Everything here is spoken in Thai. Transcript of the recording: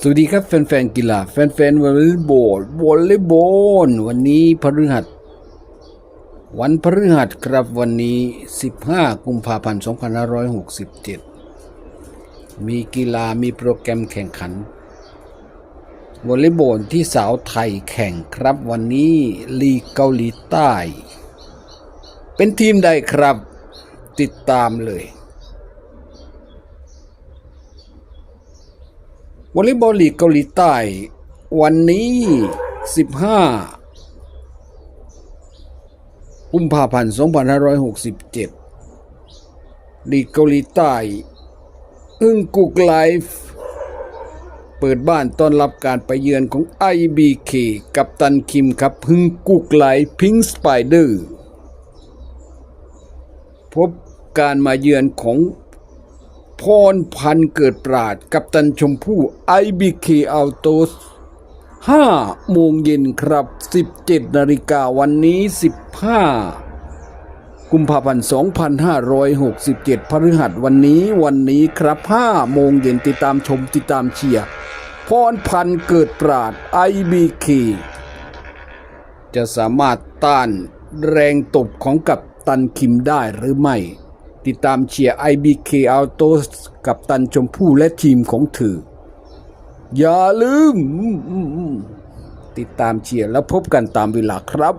สวัสดีครับแฟนๆกีฬาแฟนๆวอลเลย์บอลวอลเลย์บอลวันนี้พฤหัส วันพฤหัสครับวันนี้ 15 กุมภาพันธ์ 2567 มีกีฬามีโปรแกรมแข่งขันวอลเลย์บอลที่สาวไทยแข่งครับวันนี้ลีกเกาหลีใต้ เป็นทีมใดครับ ติดตามเลย วอลเลย์บอลลีกเกาหลีใต้ วันนี้ 15กุมภาพันธ์ 2567 ลีกเกาหลีใต้ อึ้งกุกไลฟ์ เปิดบ้านต้อนรับการไปเยือนของ IBK กับตันคิมครับฮึงกุกไลฟ์พิงสไปเดอร์ พบการมาเยือนของ พรพันเกิดปราดกับตันชมพู่ IBK Autos 5โมงเย็นครับ 17 นาฬิกาวันนี้ 15 กุมภาพันธ์ 2567 พฤหัสวันนี้วันนี้ครับ5โมงเย็นติดตามชมติดตามเชียร์พรพันเกิดปราด IBK จะสามารถต้านแรงตบของกัปตันคิมได้หรือไม่ ติดตามเชียร์ IBK Autos กับตันชมพู่และทีมของเธออย่าลืม ติดตามเชียร์แล้วพบกันตามเวลาครับ